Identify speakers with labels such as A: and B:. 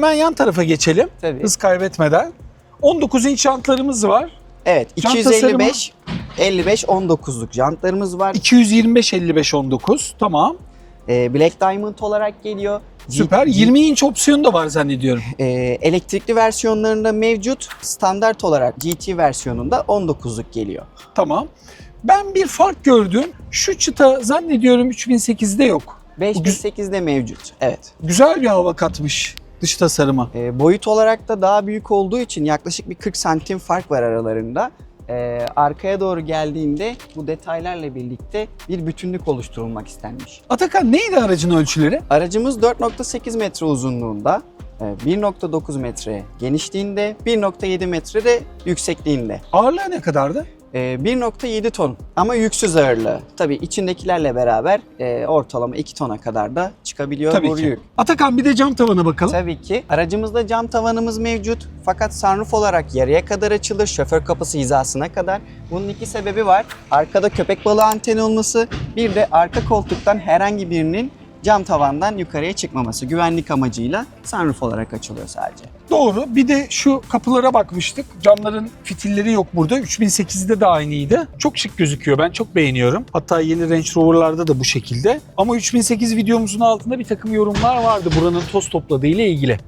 A: Hemen yan tarafa geçelim.
B: Tabii.
A: Hız kaybetmeden. 19 inç jantlarımız var.
B: Evet,
A: Jant
B: 255 55 19'luk jantlarımız var.
A: 225 55 19. Tamam.
B: Ee, Black Diamond olarak geliyor.
A: Süper.
B: G-
A: 20 inç opsiyonu da var zannediyorum.
B: Ee, elektrikli versiyonlarında mevcut. Standart olarak GT versiyonunda 19'luk geliyor.
A: Tamam. Ben bir fark gördüm. Şu çıta zannediyorum 3008'de yok.
B: 5008'de mevcut. Evet.
A: Güzel bir hava katmış dış tasarıma.
B: Ee, boyut olarak da daha büyük olduğu için yaklaşık bir 40 santim fark var aralarında. Ee, arkaya doğru geldiğinde bu detaylarla birlikte bir bütünlük oluşturulmak istenmiş.
A: Atakan neydi aracın ölçüleri?
B: Aracımız 4.8 metre uzunluğunda, e, 1.9 metre genişliğinde, 1.7 metre de yüksekliğinde.
A: Ağırlığı ne kadardı?
B: E, 1.7 ton ama yüksüz ağırlığı. Tabii içindekilerle beraber e, ortalama 2 tona kadar da çıkabiliyor
A: Tabii
B: bu
A: ki. Atakan bir de cam tavana bakalım.
B: Tabii ki. Aracımızda cam tavanımız mevcut. Fakat sunroof olarak yarıya kadar açılır. Şoför kapısı hizasına kadar. Bunun iki sebebi var. Arkada köpek balığı anteni olması. Bir de arka koltuktan herhangi birinin cam tavandan yukarıya çıkmaması. Güvenlik amacıyla sunroof olarak açılıyor sadece.
A: Doğru. Bir de şu kapılara bakmıştık. Camların fitilleri yok burada. 3008'de de aynıydı. Çok şık gözüküyor. Ben çok beğeniyorum. Hatta yeni Range Rover'larda da bu şekilde. Ama 3008 videomuzun altında bir takım yorumlar vardı buranın toz topladığı ile ilgili.